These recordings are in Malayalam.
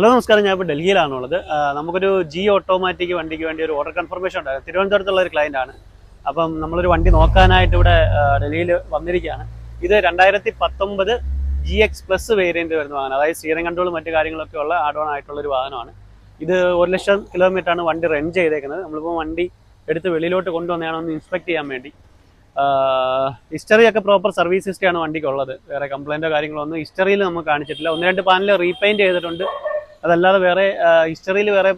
ഹലോ നമസ്കാരം. ഞാൻ ഇപ്പോൾ ഡൽഹിയിലാണുള്ളത് നമുക്കൊരു ജി ഓട്ടോമാറ്റിക് വണ്ടിക്ക് വേണ്ടി ഒരു ഓർഡർ കൺഫർമേഷൻ ഉണ്ടായിരുന്നു. തിരുവനന്തപുരത്തുള്ള ഒരു ക്ലയന്റ് ആണ്. അപ്പം നമ്മളൊരു വണ്ടി നോക്കാനായിട്ട് ഇവിടെ ഡൽഹിയിൽ വന്നിരിക്കുകയാണ്. ഇത് രണ്ടായിരത്തി പത്തൊമ്പത് ജി എക്സ് പ്ലസ് വേരിയന്റ് വരുന്ന വാഹനം. അതായത് സ്റ്റിയറിംഗ് കൺട്രോളും മറ്റു കാര്യങ്ങളൊക്കെ ഉള്ള ആഡ് ഓൺ ആയിട്ടുള്ള ഒരു വാഹനമാണ്. ഇത് ഒരു ലക്ഷം കിലോമീറ്റർ ആണ് വണ്ടി റെന്റ് ചെയ്തേക്കുന്നത്. നമ്മളിപ്പോൾ വണ്ടി എടുത്ത് വെളിയിലോട്ട് കൊണ്ടുവന്നതാണ് ഒന്ന് ഇൻസ്പെക്ട് ചെയ്യാൻ വേണ്ടി. ഹിസ്റ്ററി ഒക്കെ പ്രോപ്പർ സർവീസ് ഹിസ്റ്ററിയാണ് വണ്ടിക്കുള്ളത്. വേറെ കംപ്ലൈന്റോ കാര്യങ്ങളോ ഒന്നും ഹിസ്റ്ററിയിൽ നമുക്ക് കാണിച്ചിട്ടില്ല. ഒന്ന് രണ്ട് പാനൽ റീപെയിന്റ് ചെയ്തിട്ടുണ്ട്. അതല്ലാതെ വേറെ ഹിസ്റ്ററിയിൽ വേറെ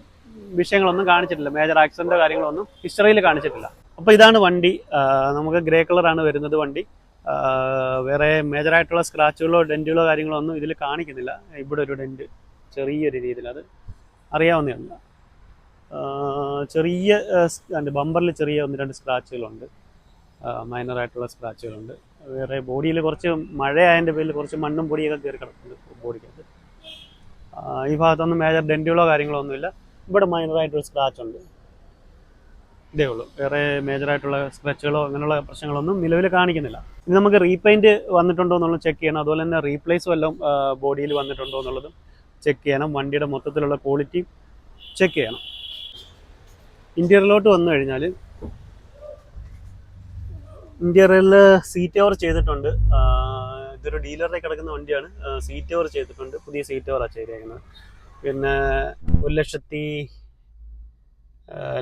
വിഷയങ്ങളൊന്നും കാണിച്ചിട്ടില്ല. മേജർ ആക്സിഡന്റോ കാര്യങ്ങളൊന്നും ഹിസ്റ്ററിയിൽ കാണിച്ചിട്ടില്ല. അപ്പോൾ ഇതാണ് വണ്ടി. നമുക്ക് ഗ്രേ കളറാണ് വരുന്നത് വണ്ടി. വേറെ മേജറായിട്ടുള്ള സ്ക്രാച്ചുകളോ ഡെന്റുകളോ കാര്യങ്ങളോ ഒന്നും ഇതിൽ കാണിക്കുന്നില്ല. ഇവിടെ ഒരു ഡെന്റ് ചെറിയൊരു രീതിയിൽ അത് അറിയാവുന്നതല്ല. ചെറിയ ബമ്പറിൽ ചെറിയ ഒന്ന് രണ്ട് സ്ക്രാച്ചുകളുണ്ട് മൈനറായിട്ടുള്ള സ്ക്രാച്ചുകളുണ്ട് വേറെ ബോഡിയിൽ കുറച്ച് മഴയായതിന്റെ പേരിൽ കുറച്ച് മണ്ണും പൊടിയൊക്കെ കയറി കിടക്കുന്നുണ്ട് ബോഡിക്കകത്ത് ഈ ഭാഗത്തൊന്നും മേജർ ഡെന്റുകളോ കാര്യങ്ങളോ ഒന്നുമില്ല ഇവിടെ മൈനറായിട്ടൊരു സ്ക്രാച്ച് ഉണ്ട്. ഇതേ ഉള്ളൂ. വേറെ മേജറായിട്ടുള്ള സ്ക്രാച്ചുകളോ അങ്ങനെയുള്ള പ്രശ്നങ്ങളൊന്നും നിലവിൽ കാണിക്കുന്നില്ല. ഇനി നമുക്ക് റീപെയിന്റ് വന്നിട്ടുണ്ടോ എന്നുള്ളത് ചെക്ക് ചെയ്യണം. അതുപോലെ തന്നെ റീപ്ലേസ് വല്ലതും ബോഡിയിൽ വന്നിട്ടുണ്ടോ എന്നുള്ളതും ചെക്ക് ചെയ്യണം. വണ്ടിയുടെ മൊത്തത്തിലുള്ള ക്വാളിറ്റി ചെക്ക് ചെയ്യണം. ഇന്റീരിയറിലോട്ട് വന്നു കഴിഞ്ഞാൽ ഇന്റീരിയറിൽ സീറ്റ് ഓവർ ചെയ്തിട്ടുണ്ട്. ഇതൊരു ഡീലറിൽ കിടക്കുന്ന വണ്ടിയാണ്. സീറ്റ് ഓവർ ചെയ്തിട്ടുണ്ട്. പുതിയ സീറ്റ് ഓവറാണ് ചെയ്തേക്കുന്നത്. പിന്നെ ഒരു ലക്ഷത്തി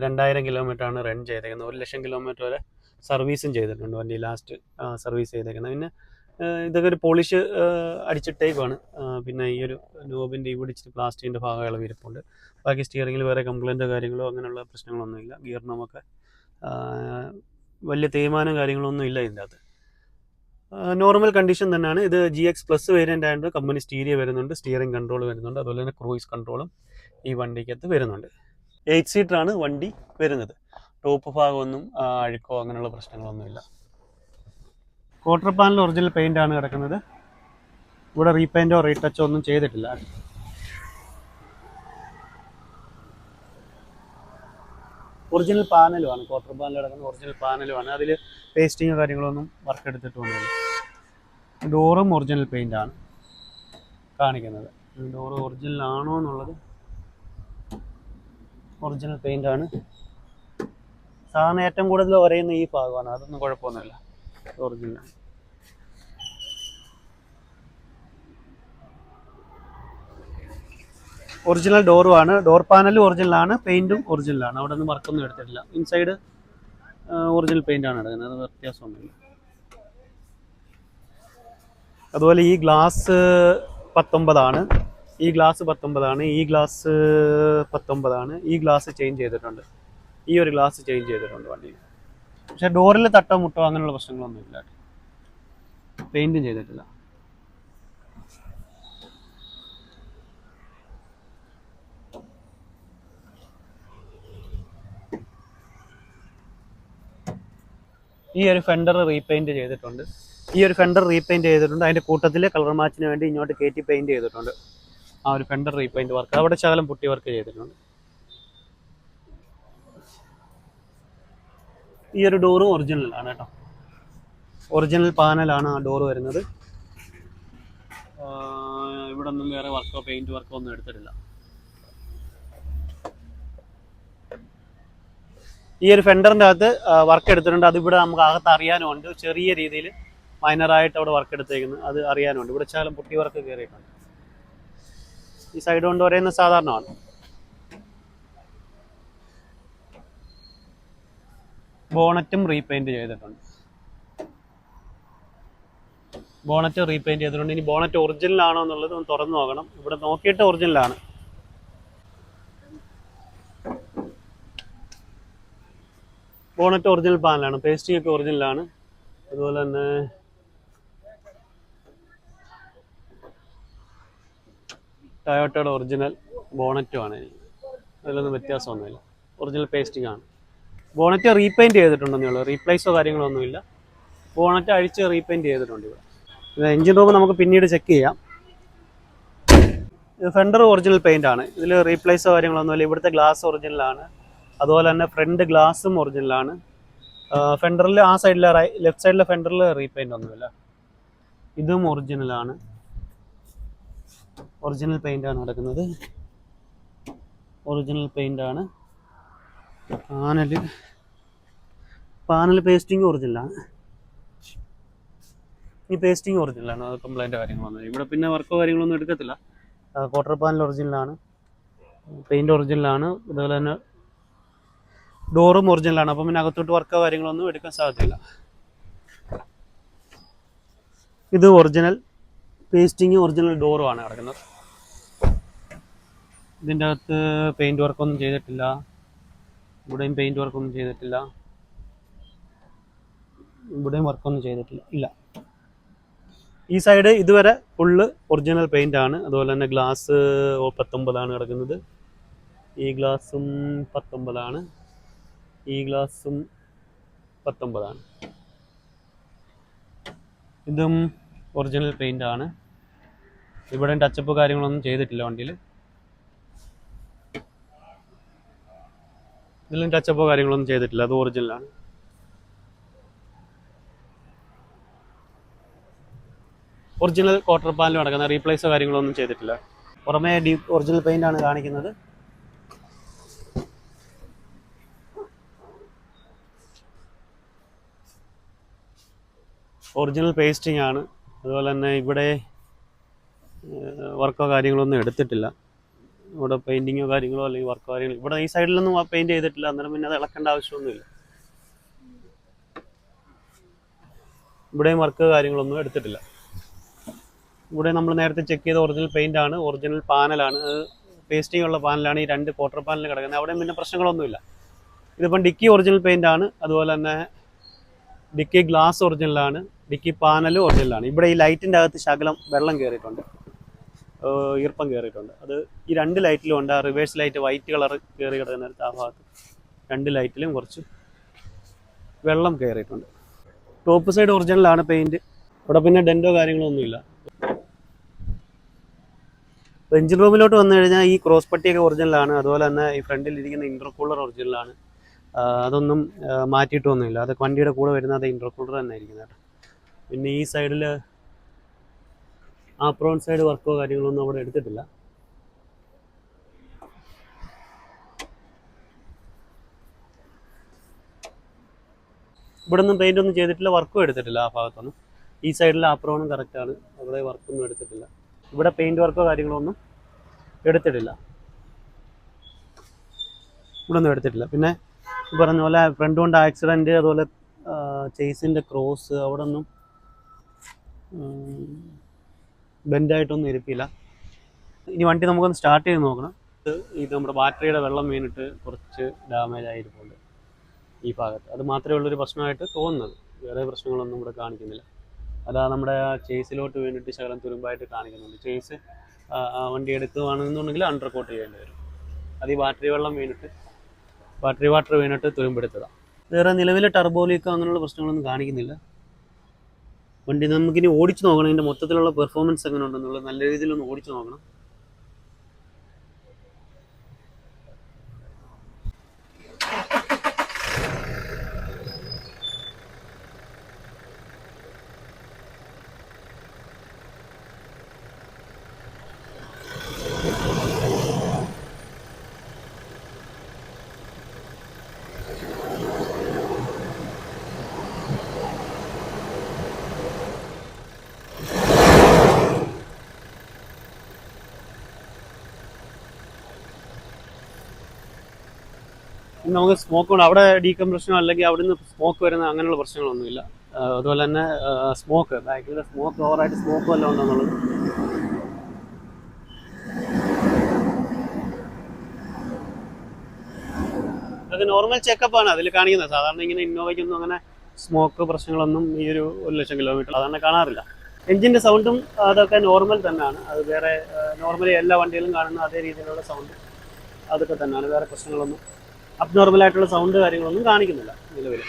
രണ്ടായിരം കിലോമീറ്റർ ആണ് റൺ ചെയ്തേക്കുന്നത്. ഒരു ലക്ഷം കിലോമീറ്റർ വരെ സർവീസും ചെയ്തിട്ടുണ്ട് വണ്ടി ലാസ്റ്റ് സർവീസ് ചെയ്തേക്കുന്നത്. പിന്നെ ഇതൊക്കെ ഒരു പോളിഷ് അടിച്ചിട്ടേക്കുവാണ് ആ, പിന്നെ ഈ ഒരു നോബിന്റെ ഇവിടെ ഇച്ചിരി പ്ലാസ്റ്റിക്കിന്റെ ഭാഗങ്ങൾ ഇരിപ്പുണ്ട് ബാക്കി സ്റ്റിയറിങ്ങിൽ വേറെ കംപ്ലൈന്റോ കാര്യങ്ങളോ അങ്ങനെയുള്ള പ്രശ്നങ്ങളൊന്നുമില്ല. നമുക്ക് വലിയ തേയ്മാനം കാര്യങ്ങളൊന്നും ഇല്ല ഇതിന്റെ അകത്ത്. നോർമൽ കണ്ടീഷൻ തന്നെയാണ്. ഇത് ജി എക്സ് പ്ലസ് വേരിയന്റ് ആയതുകൊണ്ട് കമ്പനി സ്റ്റീരിയ വരുന്നുണ്ട്. സ്റ്റിയറിംഗ് കൺട്രോൾ വരുന്നുണ്ട്. അതുപോലെ തന്നെ ക്രൂയിസ് കൺട്രോളും ഈ വണ്ടിക്കകത്ത് വരുന്നുണ്ട്. എയ്റ്റ് സീറ്ററാണ് വണ്ടി വരുന്നത്. ടോപ്പ് ഭാഗമൊന്നും അഴുക്കോ അങ്ങനെയുള്ള പ്രശ്നങ്ങളൊന്നുമില്ല ക്വാർട്ടർ പാനൽ ഒറിജിനൽ പെയിന്റ് ആണ് കിടക്കുന്നത്. ഇവിടെ റീപെയിന്റോ റീടച്ചോ ഒന്നും ചെയ്തിട്ടില്ല. ഒറിജിനൽ പാനലുമാണ് ക്വാർട്ടർ പാനൽ കിടക്കുന്ന ഒറിജിനൽ പാനലുമാണ് അതിൽ പേസ്റ്റിങ്ങോ കാര്യങ്ങളൊന്നും വർക്ക് എടുത്തിട്ടൊന്നുമില്ല ഡോറും ഒറിജിനൽ പെയിന്റ് ആണ് കാണിക്കുന്നത്. ഡോറ് ഒറിജിനൽ ആണോ എന്നുള്ളത് ഒറിജിനൽ പെയിന്റ് ആണ്. സാധാരണ ഏറ്റവും കൂടുതൽ ഒരയുന്ന ഈ ഭാഗമാണ്. അതൊന്നും കുഴപ്പമൊന്നുമില്ല. ഒറിജിനലാണ് ഒറിജിനൽ ഡോറുമാണ് ഡോർ പാനലും ഒറിജിനലാണ് പെയിന്റും ഒറിജിനലാണ് അവിടെ നിന്ന് വർക്കൊന്നും എടുത്തിട്ടില്ല. ഇൻസൈഡ് ഒറിജിനൽ പെയിന്റ് ആണ് എടുക്കുന്നത്. അത് വ്യത്യാസമൊന്നുമില്ല. അതുപോലെ ഈ ഗ്ലാസ് പത്തൊമ്പതാണ്. ഈ ഗ്ലാസ് പത്തൊമ്പതാണ്. ഈ ഗ്ലാസ് പത്തൊമ്പതാണ്. ഈ ഗ്ലാസ് ചേഞ്ച് ചെയ്തിട്ടുണ്ട്. ഈ ഒരു ഗ്ലാസ് ചേഞ്ച് ചെയ്തിട്ടുണ്ട് വണ്ടിയിൽ. പക്ഷെ ഡോറിൽ തട്ടോ മുട്ടോ അങ്ങനെയുള്ള പ്രശ്നങ്ങളൊന്നും ഇല്ല പെയിന്റും ചെയ്തിട്ടില്ല. ഈ ഒരു ഫെൻഡർ റീപെയിന്റ് ചെയ്തിട്ടുണ്ട്. ഈ ഒരു ഫെൻഡർ റീപെയിന്റ് ചെയ്തിട്ടുണ്ട്. അതിന്റെ കൂട്ടത്തിൽ കളർ മാച്ചിന് വേണ്ടി ഇങ്ങോട്ട് കയറ്റി പെയിന്റ് ചെയ്തിട്ടുണ്ട്. ആ ഒരു ഫെൻഡർ റീപെയിന്റ് വർക്ക് അവിടെ ശകലം പുട്ടി വർക്ക് ചെയ്തിട്ടുണ്ട്. ഈ ഒരു ഡോറും ഒറിജിനലാണ് കേട്ടോ. ഒറിജിനൽ പാനലാണ് ആ ഡോറ് വരുന്നത്. ഇവിടെ ഒന്നും വേറെ വർക്കോ പെയിന്റ് വർക്കോ ഒന്നും എടുത്തിട്ടില്ല. ഈ ഒരു ഫെൻഡറിന്റെ അകത്ത് വർക്ക് എടുത്തിട്ടുണ്ട്. അത് ഇവിടെ നമുക്ക് അകത്ത് അറിയാനുമുണ്ട്. ചെറിയ രീതിയിൽ മൈനറായിട്ട് അവിടെ വർക്ക് എടുത്തേക്കുന്നത് അത് അറിയാനുണ്ട് ഇവിടെ ശകലം പുട്ടി വർക്ക് കയറിയിട്ടുണ്ട്. ഈ സൈഡ് കൊണ്ട് പറയുന്നത് സാധാരണമാണ്. ബോണറ്റും റീപെയിന്റ് ചെയ്തിട്ടുണ്ട്. ബോണറ്റ് റീപെയിന്റ് ചെയ്തിട്ടുണ്ട്. ഇനി ബോണറ്റ് ഒറിജിനൽ ആണോ എന്നുള്ളത് ഒന്ന് തുറന്ന് നോക്കണം. ഇവിടെ നോക്കിയിട്ട് ഒറിജിനലാണ് ബോണറ്റ് ഒറിജിനൽ പാനലാണ് പേസ്റ്റിംഗ് ഒക്കെ ഒറിജിനലാണ് അതുപോലെ തന്നെ ടയോട്ടയുടെ ഒറിജിനൽ ബോണറ്റുമാണ് അതിലൊന്നും വ്യത്യാസമൊന്നുമില്ല. ഒറിജിനൽ പേസ്റ്റിംഗ് ആണ്. ബോണറ്റ് റീപെയിന്റ് ചെയ്തിട്ടുണ്ടെന്നേ ഉള്ളൂ. റീപ്ലേസോ കാര്യങ്ങളൊന്നുമില്ല ബോണറ്റ് അഴിച്ച് റീപെയിന്റ് ചെയ്തിട്ടുണ്ട് ഇവിടെ. എഞ്ചിൻ റൂം നമുക്ക് പിന്നീട് ചെക്ക് ചെയ്യാം. ഇത് ഫെൻഡർ ഒറിജിനൽ പെയിന്റ് ആണ്. ഇതിൽ റീപ്ലേസോ കാര്യങ്ങളൊന്നുമില്ല ഇവിടുത്തെ ഗ്ലാസ് ഒറിജിനലാണ് അതുപോലെ തന്നെ ഫ്രണ്ട് ഗ്ലാസും ഒറിജിനലാണ് ഫെൻഡറിൽ ആ സൈഡിലെ ലെഫ്റ്റ് സൈഡിലെ ഫെൻഡറിൽ റീപെയിന്റ് ഒന്നുമില്ല. ഇതും ഒറിജിനലാണ് ഒറിജിനൽ പെയിന്റ് ആണ് നടക്കുന്നത്. ഒറിജിനൽ പെയിന്റ് ആണ്. പാനൽ പാനൽ പേസ്റ്റിംഗ് ഒറിജിനലാണ് ഈ പേസ്റ്റിംഗ് ഒറിജിനലാണ് കംപ്ലൈന്റ് കാര്യങ്ങളൊന്നും ഇവിടെ പിന്നെ വർക്കോ കാര്യങ്ങളൊന്നും എടുക്കത്തില്ല. ക്വാർട്ടർ പാനൽ ഒറിജിനലാണ് പെയിന്റ് ഒറിജിനലാണ് അതുപോലെ തന്നെ ഡോറും ഒറിജിനലാണ്. അപ്പം പിന്നെ അകത്തോട്ട് വർക്കോ കാര്യങ്ങളൊന്നും എടുക്കാൻ സാധ്യതയില്ല. ഇത് ഒറിജിനൽ പേസ്റ്റിങ് ഒറിജിനൽ ഡോറുമാണ് കിടക്കുന്നത്. ഇതിന്റെ അകത്ത് പെയിന്റ് വർക്കൊന്നും ചെയ്തിട്ടില്ല. ഇവിടെയും പെയിന്റ് വർക്കൊന്നും ചെയ്തിട്ടില്ല. ഇവിടെയും വർക്കൊന്നും ചെയ്തിട്ടില്ല. ഇല്ല. ഈ സൈഡ് ഇതുവരെ ഫുള്ള് ഒറിജിനൽ പെയിന്റ് ആണ് അതുപോലെ തന്നെ ഗ്ലാസ് പത്തൊമ്പതാണ് കിടക്കുന്നത്. ഈ ഗ്ലാസും പത്തൊമ്പതാണ്. ഈ ഗ്ലാസും പത്തൊമ്പതാണ്. ഇതും ഒറിജിനൽ പെയിന്റ് ആണ്. ഇവിടെ ടച്ചപ്പ് കാര്യങ്ങളൊന്നും ചെയ്തിട്ടില്ല വണ്ടിയിൽ. ഇതിലും ടച്ചപ്പോ കാര്യങ്ങളൊന്നും ചെയ്തിട്ടില്ല അത് ഒറിജിനലാണ് ഒറിജിനൽ ക്വാർട്ടർ പാനൽ നടക്കുന്ന റീപ്ലേസോ കാര്യങ്ങളൊന്നും ചെയ്തിട്ടില്ല. പുറമേ ഡീപ് ഒറിജിനൽ പെയിന്റ് ആണ് കാണിക്കുന്നത്. ഒറിജിനൽ പേസ്റ്റിംഗ് ആണ്. അതുപോലെ തന്നെ ഇവിടെ വർക്കോ കാര്യങ്ങളൊന്നും എടുത്തിട്ടില്ല. ഇവിടെ പെയിന്റിങ്ങോ കാര്യങ്ങളോ അല്ലെങ്കിൽ വർക്കോ കാര്യങ്ങളോ ഇവിടെ ഈ സൈഡിലൊന്നും പെയിന്റ് ചെയ്തിട്ടില്ല. അന്നേരം പിന്നെ അത് ഇളക്കേണ്ട ആവശ്യമൊന്നുമില്ല. ഇവിടെയും വർക്ക് കാര്യങ്ങളൊന്നും എടുത്തിട്ടില്ല. ഇവിടെ നമ്മൾ നേരത്തെ ചെക്ക് ചെയ്ത ഒറിജിനൽ പെയിന്റ് ആണ്. ഒറിജിനൽ പാനലാണ് പേസ്റ്റിംഗ് ഉള്ള പാനലാണ് ഈ രണ്ട് ക്വാർട്ടർ പാനൽ കിടക്കുന്നത്. അവിടെയും പിന്നെ പ്രശ്നങ്ങളൊന്നുമില്ല. ഇതിപ്പം ഡിക്കി ഒറിജിനൽ പെയിന്റ് ആണ്. അതുപോലെ തന്നെ ഡിക്കി ഗ്ലാസ് ഒറിജിനലാണ് ഡിക്കി പാനലും ഒറിജിനലാണ് ഇവിടെ ഈ ലൈറ്റിന്റെ അകത്ത് ശകലം വെള്ളം കയറിയിട്ടുണ്ട് ഈർപ്പം കയറിയിട്ടുണ്ട് അത് ഈ രണ്ട് ലൈറ്റിലും ഉണ്ട്. ആ റിവേഴ്സ് ലൈറ്റ് വൈറ്റ് കളർ കയറി കിടക്കുന്നിടത്ത് ആ ഭാഗത്ത് രണ്ട് ലൈറ്റിലും കുറച്ച് വെള്ളം കയറിയിട്ടുണ്ട് ടോപ്പ് സൈഡ് ഒറിജിനലാണ് പെയിന്റ്. ഇവിടെ പിന്നെ ഡെന്റോ കാര്യങ്ങളൊന്നുമില്ല. എഞ്ചിൻ റൂമിലോട്ട് വന്നു കഴിഞ്ഞാൽ ഈ ക്രോസ് പട്ടിയൊക്കെ ഒറിജിനലാണ്. അതുപോലെ തന്നെ ഈ ഫ്രണ്ടിൽ ഇരിക്കുന്ന ഇന്റർകൂളർ ഒറിജിനലാണ്. അതൊന്നും മാറ്റിയിട്ടൊന്നുമില്ല. അത് വണ്ടിയുടെ കൂടെ വരുന്ന അത് ഇന്റർകൂളർ തന്നെ ആയിരിക്കുന്നത് കേട്ടോ. പിന്നെ ഈ സൈഡിൽ പ്രോൺ സൈഡ് വർക്കോ കാര്യങ്ങളൊന്നും അവിടെ എടുത്തിട്ടില്ല. ഇവിടെ ഒന്നും പെയിന്റ് ഒന്നും ചെയ്തിട്ടില്ല വർക്കും എടുത്തിട്ടില്ല ആ ഭാഗത്തൊന്നും. ഈ സൈഡിൽ ആപ്രോണും കറക്റ്റാണ് അവിടെ വർക്കൊന്നും എടുത്തിട്ടില്ല. ഇവിടെ പെയിന്റ് വർക്കോ കാര്യങ്ങളോ ഒന്നും എടുത്തിട്ടില്ല. ഇവിടെ ഒന്നും എടുത്തിട്ടില്ല. പിന്നെ പറഞ്ഞ പോലെ ഫ്രണ്ട് കൊണ്ട് ആക്സിഡന്റ് അതുപോലെ ചേസിന്റെ ക്രോസ് അവിടെ ഒന്നും ബെൻഡായിട്ടൊന്നും ഇരിപ്പില്ല. ഇനി വണ്ടി നമുക്കൊന്ന് സ്റ്റാർട്ട് ചെയ്ത് നോക്കണം. ഇത് നമ്മുടെ ബാറ്ററിയുടെ വെള്ളം വീണിട്ട് കുറച്ച് ഡാമേജ് ആയിരിക്കുന്നുണ്ട് ഈ ഭാഗത്ത്. അത് മാത്രമേ ഉള്ളൊരു പ്രശ്നമായിട്ട് തോന്നുന്നത്. വേറെ പ്രശ്നങ്ങളൊന്നും ഇവിടെ കാണിക്കുന്നില്ല. അതാ നമ്മുടെ ചേസിലോട്ട് വീണിട്ട് ശകലം തുരുമ്പായിട്ട് കാണിക്കുന്നുണ്ട്. ചേസ് വണ്ടി എടുക്കുകയാണെന്നുണ്ടെങ്കിൽ അണ്ടർ കോട്ട് ചെയ്യേണ്ടി വരും. അത് ഈ ബാറ്ററി വെള്ളം വീണിട്ട് ബാറ്ററി വാട്ടർ വീണിട്ട് തുരുമ്പെടുത്തതാണ് വേറെ നിലവിലെ ടർബോ ലീക്കോ അങ്ങനെയുള്ള പ്രശ്നങ്ങളൊന്നും കാണിക്കുന്നില്ല. വണ്ടി നമുക്കിനി ഓടിച്ചു നോക്കണം. ഇതിന്റെ മൊത്തത്തിലുള്ള പെർഫോമൻസ് എങ്ങനെ ഉണ്ടെന്നുള്ളത് നല്ല രീതിയിലൊന്ന് ഓടിച്ചു നോക്കണം. നമുക്ക് സ്മോക്ക് കൊണ്ട് അവിടെ ഡീകംപ്രഷനോ അല്ലെങ്കിൽ അവിടെ നിന്ന് സ്മോക്ക് വരുന്ന അങ്ങനെയുള്ള പ്രശ്നങ്ങളൊന്നുമില്ല. അതുപോലെ തന്നെ സ്മോക്ക് ബാക്കിൽ സ്മോക്ക് ഓവറായിട്ട് സ്മോക്ക് വല്ലതും ഉണ്ടെന്നുള്ളത് അത് നോർമൽ ചെക്കപ്പ് ആണ്. അതിൽ കാണിക്കുന്നത്. സാധാരണ ഇങ്ങനെ ഇന്നോവയ്ക്കൊന്നും അങ്ങനെ സ്മോക്ക് പ്രശ്നങ്ങളൊന്നും ഈ ഒരു ഒരു ലക്ഷം കിലോമീറ്റർ സാധാരണ കാണാറില്ല. എഞ്ചിന്റെ സൗണ്ടും അതൊക്കെ നോർമൽ തന്നെയാണ്. അത് വേറെ നോർമലി എല്ലാ വണ്ടിയിലും കാണുന്ന അതേ രീതിയിലുള്ള സൗണ്ട് അതൊക്കെ തന്നെയാണ്. വേറെ പ്രശ്നങ്ങളൊന്നും അബ്നോർമൽ ആയിട്ടുള്ള സൗണ്ട് കാര്യങ്ങളൊന്നും കാണിക്കുന്നില്ല നിലവിൽ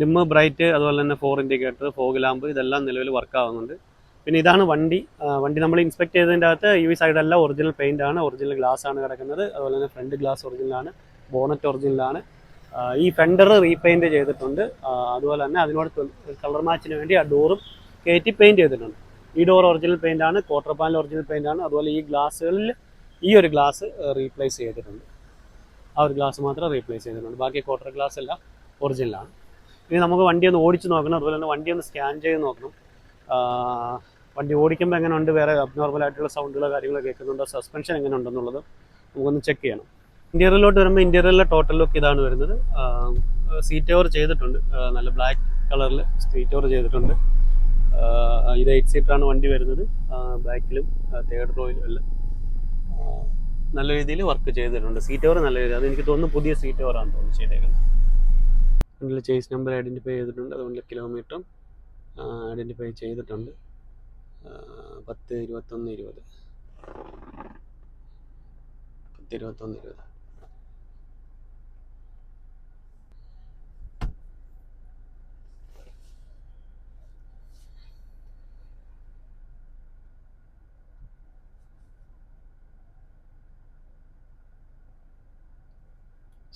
ഡിമ്മ് ബ്രൈറ്റ് അതുപോലെ തന്നെ ഫോർ ഇൻഡിക്കേറ്റർ ഫോഗ് ലാമ്പ് ഇതെല്ലാം നിലവിൽ വർക്ക് ആവുന്നുണ്ട്. പിന്നെ ഇതാണ് വണ്ടി. വണ്ടി നമ്മൾ ഇൻസ്പെക്ട് ചെയ്തതിന്റെ അകത്ത് ഈ സൈഡെല്ലാം ഒറിജിനൽ പെയിന്റ് ആണ് ഒറിജിനൽ ഗ്ലാസ് ആണ് കിടക്കുന്നത്. അതുപോലെ തന്നെ ഫ്രണ്ട് ഗ്ലാസ് ഒറിജിനലാണ് ബോണറ്റ് ഒറിജിനലാണ് ഈ ഫെൻഡർ റീപെയിന്റ് ചെയ്തിട്ടുണ്ട്. അതുപോലെ തന്നെ അതിനോട് കളർ മാച്ചിന് വേണ്ടി ആ ഡോറും കയറ്റി പെയിന്റ് ചെയ്തിട്ടുണ്ട്. ഈ ഡോർ ഒറിജിനൽ പെയിന്റ് ആണ് ക്വാർട്ടർ പാനൽ ഒറിജിനൽ പെയിന്റ് ആണ്. അതുപോലെ ഈ ഗ്ലാസ്സുകളിൽ ഈ ഒരു ഗ്ലാസ് റീപ്ലേസ് ചെയ്തിട്ടുണ്ട്. ആ ഒരു ഗ്ലാസ് മാത്രം റീപ്ലേസ് ചെയ്തിട്ടുണ്ട്. ബാക്കി ക്വാർട്ടർ ഗ്ലാസ് എല്ലാം ഒറിജിനലാണ് ഇനി നമുക്ക് വണ്ടി ഒന്ന് ഓടിച്ച് നോക്കണം. അതുപോലെ തന്നെ വണ്ടി ഒന്ന് സ്കാൻ ചെയ്ത് നോക്കണം. വണ്ടി ഓടിക്കുമ്പോൾ എങ്ങനെ ഉണ്ട് വേറെ അബ്നോർമൽ ആയിട്ടുള്ള സൗണ്ടുകളോ കാര്യങ്ങളോ കേൾക്കുന്നുണ്ടോ? സസ്പെൻഷൻ എങ്ങനെ ഉണ്ടെന്നുള്ളത് നമുക്കൊന്ന് ചെക്ക് ചെയ്യണം. ഇന്റീരിയറിലോട്ട് വരുമ്പോൾ ഇന്റീരിയറിലെ ടോട്ടൽ ലുക്ക് ഇതാണ് വരുന്നത്. സീറ്റ് ഓവർ ചെയ്തിട്ടുണ്ട്. നല്ല ബ്ലാക്ക് കളറിൽ സീറ്റ് ഓവർ ചെയ്തിട്ടുണ്ട്. ഇത് എയ്റ്റ് സീറ്ററാണ് വണ്ടി വരുന്നത്. ബാക്കിലും തേർഡ് റോയിലും എല്ലാം. നല്ല രീതിയിൽ വർക്ക് ചെയ്തിട്ടുണ്ട്. സീറ്റ് ഓവർ നല്ല രീതിയിൽ. അത് എനിക്ക് തോന്നുന്നു പുതിയ സീറ്റ് ഓവറാണ് തോന്നുന്നു ചെയ്തേക്കുന്നത്. അതിൽ ചേസ് നമ്പർ ഐഡന്റിഫൈ ചെയ്തിട്ടുണ്ട്. അതുകൊണ്ട് കിലോമീറ്ററും ഐഡന്റിഫൈ ചെയ്തിട്ടുണ്ട്. പത്ത് ഇരുപത്തൊന്ന് ഇരുപത്. പത്ത് ഇരുപത്തൊന്ന് ഇരുപത്.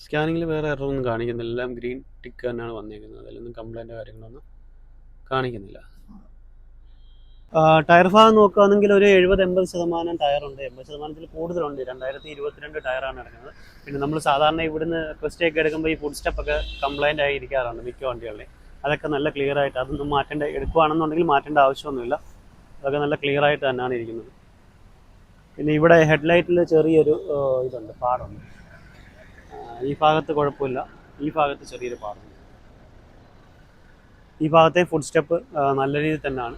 സ്കാനിങ്ങിൽ വേറെ എററൊന്നും കാണിക്കുന്നില്ല. എല്ലാം ഗ്രീൻ ടിക്ക് തന്നെയാണ് വന്നിരിക്കുന്നത് അതിലൊന്നും കംപ്ലൈന്റ് കാര്യങ്ങളൊന്നും കാണിക്കുന്നില്ല. ടയർ ഭാഗം നോക്കുകയാണെങ്കിൽ ഒരു എഴുപത് എൺപത് ശതമാനം ടയറുണ്ട് എൺപത് ശതമാനത്തിൽ കൂടുതലുണ്ട്. രണ്ടായിരത്തി ഇരുപത്തിരണ്ട് ടയറാണ് ഇറങ്ങുന്നത്. പിന്നെ നമ്മൾ സാധാരണ ഇവിടുന്ന് റിക്വസ്റ്റ് ഒക്കെ എടുക്കുമ്പോൾ ഈ ഫുഡ് സ്റ്റെപ്പൊക്കെ കംപ്ലൈന്റ് ആയി ഇരിക്കാറുണ്ട് മിക്ക വണ്ടികളിൽ അതൊക്കെ നല്ല ക്ലിയർ ആയിട്ട് അതൊന്നും മാറ്റേണ്ട എടുക്കുകയാണെന്നുണ്ടെങ്കിൽ മാറ്റേണ്ട ആവശ്യമൊന്നുമില്ല. അതൊക്കെ നല്ല ക്ലിയർ ആയിട്ട് തന്നെയാണ് ഇരിക്കുന്നത്. പിന്നെ ഇവിടെ ഹെഡ്ലൈറ്റിൽ ചെറിയൊരു ഇതുണ്ട് പാടുണ്ട്. ഈ ഭാഗത്ത് കുഴപ്പമില്ല. ഈ ഭാഗത്ത് ചെറിയൊരു പാടുണ്ട് ഈ ഭാഗത്തെ ഫുഡ് സ്റ്റെപ്പ് നല്ല രീതിയിൽ തന്നെയാണ്.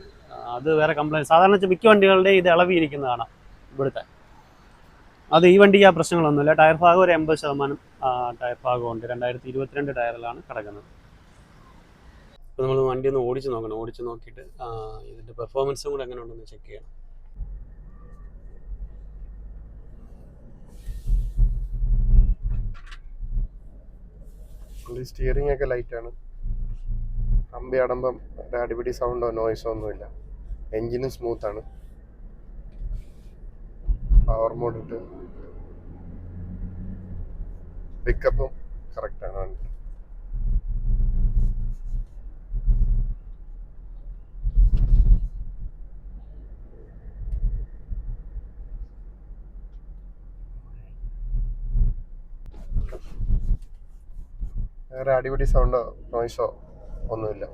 അത് വേറെ കംപ്ലൈന്റ് സാധാരണ മിക്ക വണ്ടികളുടെ ഇത് ഇളവിയിരിക്കുന്ന കാണാം ഇവിടുത്തെ. അത് ഈ വണ്ടിക്ക് ആ പ്രശ്നങ്ങളൊന്നുമില്ല. ടയർ ഭാഗം ഒരു എൺപത് ശതമാനം ടയർ ഭാഗമുണ്ട് രണ്ടായിരത്തി ഇരുപത്തിരണ്ട് ടയറിലാണ് കിടക്കുന്നത്. അപ്പോൾ നമ്മൾ വണ്ടി ഒന്ന് ഓടിച്ച് നോക്കണം. ഓടിച്ച് നോക്കിയിട്ട് ഇതിന്റെ പെർഫോമൻസും കൂടെ എങ്ങനെ ഉണ്ടെന്ന് ചെക്ക് ചെയ്യണം. സ്റ്റിയറിംഗ് ഒക്കെ ലൈറ്റാണ് അമ്പി അടമ്പം ഒരു അടിപിടി സൗണ്ടോ നോയ്സോ ഒന്നുമില്ല എൻജിനും സ്മൂത്താണ് പവർ മോഡ് ഇട്ട്. പിക്കപ്പും കറക്റ്റാണ് വണ്ടി. വേറെ അടിപിടി സൗണ്ടോ നോയ്സോ ഒന്നുമില്ല.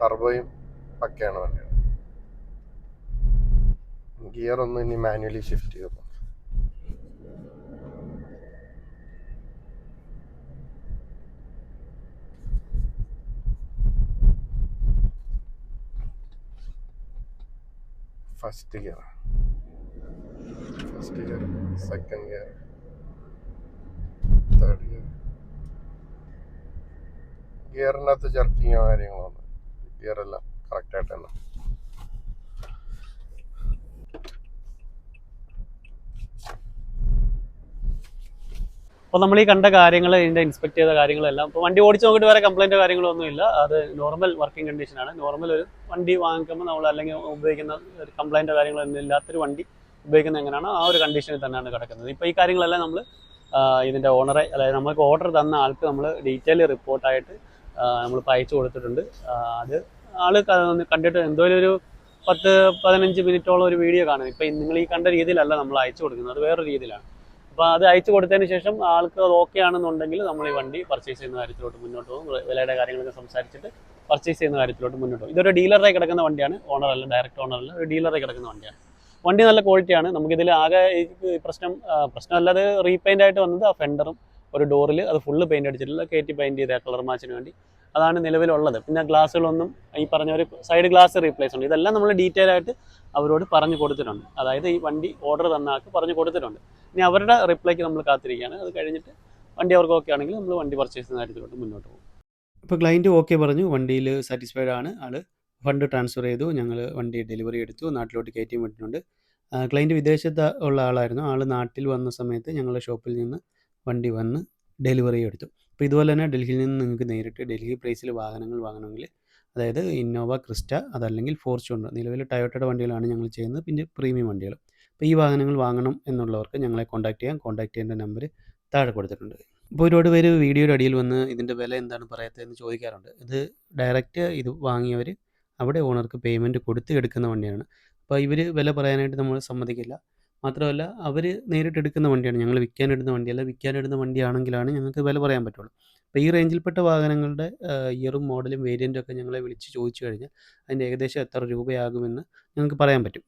ടർബോയും പക്കയാണ് വണ്ടിയുടെ. ഗിയർ ഒന്ന് ഇനി മാനുവലി ഷിഫ്റ്റ് ചെയ്തു first gear first gear second gear third gear ഗിയറിനകത്ത് ചർക്കിങ്ങോ കാര്യങ്ങളോ ഒന്നും ഗിയർ എല്ലാം കറക്റ്റ് ആയിട്ട് തന്നെ. അപ്പോൾ നമ്മൾ ഈ കണ്ട കാര്യങ്ങൾ ഇതിന്റെ ഇൻസ്പെക്ട് ചെയ്ത കാര്യങ്ങളെല്ലാം ഇപ്പോൾ വണ്ടി ഓടിച്ച് നോക്കിയിട്ട് വേറെ കംപ്ലൈന്റോ കാര്യങ്ങളോ ഒന്നുമില്ല അത് നോർമൽ വർക്കിംഗ് കണ്ടീഷനാണ് നോർമൽ ഒരു വണ്ടി വാങ്ങിക്കുമ്പോൾ നമ്മൾ അല്ലെങ്കിൽ ഉപയോഗിക്കുന്ന ഒരു കംപ്ലൈന്റോ കാര്യങ്ങളോ ഇല്ലാത്തൊരു വണ്ടി ഉപയോഗിക്കുന്നത് എങ്ങനെയാണോ ആ ഒരു കണ്ടീഷനിൽ തന്നെയാണ് കിടക്കുന്നത്. ഇപ്പോൾ ഈ കാര്യങ്ങളെല്ലാം നമ്മൾ ഇതിന്റെ ഓണറെ അതായത് നമുക്ക് ഓർഡർ തന്ന ആൾക്ക് നമ്മൾ ഡീറ്റെയിൽ റിപ്പോർട്ടായിട്ട് നമ്മളിപ്പോൾ അയച്ചു കൊടുത്തിട്ടുണ്ട്. അത് ആൾ കണ്ടിട്ട് എന്തോലും ഒരു പത്ത് പതിനഞ്ച് മിനിറ്റോളം ഒരു വീഡിയോ കാണും. ഇപ്പം നിങ്ങൾ ഈ കണ്ട രീതിയിലല്ല നമ്മൾ അയച്ചു കൊടുക്കുന്നത്. അത് വേറൊരു രീതിയിലാണ്. അപ്പോൾ അത് അയച്ചു കൊടുത്തതിന് ശേഷം ആൾക്ക് അത് ഓക്കെ ആണെന്നുണ്ടെങ്കിൽ നമ്മൾ ഈ വണ്ടി പർച്ചേസ് ചെയ്യുന്ന കാര്യത്തിലോട്ട് മുന്നോട്ട് പോകും. വിലയുടെ കാര്യങ്ങളൊക്കെ സംസാരിച്ചിട്ട് പർച്ചേസ് ചെയ്യുന്ന കാര്യത്തിലോട്ട് മുന്നോട്ട് പോകും. ഇതൊരു ഡീലറായി കിടക്കുന്ന വണ്ടിയാണ്. ഓണറല്ല ഡയറക്റ്റ് ഓണറല്ല ഒരു ഡീലറായി കിടക്കുന്ന വണ്ടിയാണ്. വണ്ടി നല്ല ക്വാളിറ്റിയാണ് നമുക്കിതിൽ ആകെ പ്രശ്നം പ്രശ്നമല്ലാതെ റീപെയിന്റ് ആയിട്ട് വന്നത് ആ ഫെൻഡറും ഒരു ഡോറിൽ അത് ഫുള്ള് പെയിന്റ് അടിച്ചിട്ടുള്ള കയറ്റി പെയിന്റ് ചെയ്ത കളർ മാച്ചിന് വേണ്ടി. അതാണ് നിലവിലുള്ളത്. പിന്നെ ഗ്ലാസ്സുകളൊന്നും ഈ പറഞ്ഞ ഒരു സൈഡ് ഗ്ലാസ് റീപ്ലേസ് ഉണ്ട്. ഇതെല്ലാം നമ്മൾ ഡീറ്റെയിൽ ആയിട്ട് അവരോട് പറഞ്ഞു കൊടുത്തിട്ടുണ്ട്. അതായത് ഈ വണ്ടി ഓർഡർ തന്ന ആൾക്ക് പറഞ്ഞു കൊടുത്തിട്ടുണ്ട്. ഇനി അവരുടെ റിപ്ലൈക്ക് നമ്മൾ കാത്തിരിക്കുകയാണ്. അത് കഴിഞ്ഞിട്ട് വണ്ടി അവർക്ക് ഓക്കെ ആണെങ്കിൽ നമ്മൾ വണ്ടി പർച്ചേസ് ചെയ്യുന്ന കാര്യത്തിലോട്ട് മുന്നോട്ട് പോകും. ഇപ്പോൾ ക്ലയന്റ് ഓക്കെ പറഞ്ഞു. വണ്ടിയിൽ സാറ്റിസ്ഫൈഡ് ആണ്. ആൾ ഫണ്ട് ട്രാൻസ്ഫർ ചെയ്തു. ഞങ്ങൾ വണ്ടി ഡെലിവറി എടുത്തു. നാട്ടിലോട്ട് കയറ്റി വിട്ടിട്ടുണ്ട്. ക്ലയന്റ് വിദേശത്ത് ഉള്ള ആളായിരുന്നു. ആൾ നാട്ടിൽ വന്ന സമയത്ത് ഞങ്ങളുടെ ഷോപ്പിൽ നിന്ന് വണ്ടി വന്ന് ഡെലിവറി എടുത്തു. അപ്പോൾ ഇതുപോലെ തന്നെ ഡൽഹിയിൽ നിന്ന് നിങ്ങൾക്ക് നേരിട്ട് ഡൽഹി പ്രൈസിൽ വാഹനങ്ങൾ വാങ്ങണമെങ്കിൽ അതായത് ഇന്നോവ ക്രിസ്റ്റ അതല്ലെങ്കിൽ ഫോർച്യൂണർ നിലവിൽ ടയോട്ടയുടെ വണ്ടികളാണ് ഞങ്ങൾ ചെയ്യുന്നത്. പിന്നെ പ്രീമിയം വണ്ടികൾ. അപ്പോൾ ഈ വാഹനങ്ങൾ വാങ്ങണം എന്നുള്ളവർക്ക് ഞങ്ങളെ കോൺടാക്ട് ചെയ്യാം. കോൺടാക്ട് ചെയ്യേണ്ട നമ്പർ താഴെ കൊടുത്തിട്ടുണ്ട്. ഇപ്പോൾ ഒരുപാട് പേര് വീഡിയോയുടെ അടിയിൽ വന്ന് ഇതിന്റെ വില എന്താണ് പറയാത്തതെന്ന് ചോദിക്കാറുണ്ട്. ഇത് ഡയറക്റ്റ് ഇത് വാങ്ങിയവർ അവിടെ ഓണർക്ക് പേയ്മെന്റ് കൊടുത്ത് എടുക്കുന്ന വണ്ടിയാണ്. അപ്പോൾ ഇവർ വില പറയാനായിട്ട് നമ്മൾ സമ്മതിക്കില്ല. മാത്രമല്ല അവർ നേരിട്ട് എടുക്കുന്ന വണ്ടിയാണ്. ഞങ്ങൾ വിൽക്കാനിടുന്ന വണ്ടിയല്ല. വിൽക്കാനിടുന്ന വണ്ടിയാണെങ്കിലാണ് ഞങ്ങൾക്ക് വില പറയാൻ പറ്റുള്ളൂ. അപ്പോൾ ഈ റേഞ്ചിൽപ്പെട്ട വാഹനങ്ങളുടെ ഇയറും മോഡലും വേരിയന്റും ഒക്കെ ഞങ്ങളെ വിളിച്ച് ചോദിച്ചു കഴിഞ്ഞാൽ അതിന്റെ ഏകദേശം എത്ര രൂപയാകുമെന്ന് ഞങ്ങൾക്ക് പറയാൻ പറ്റും.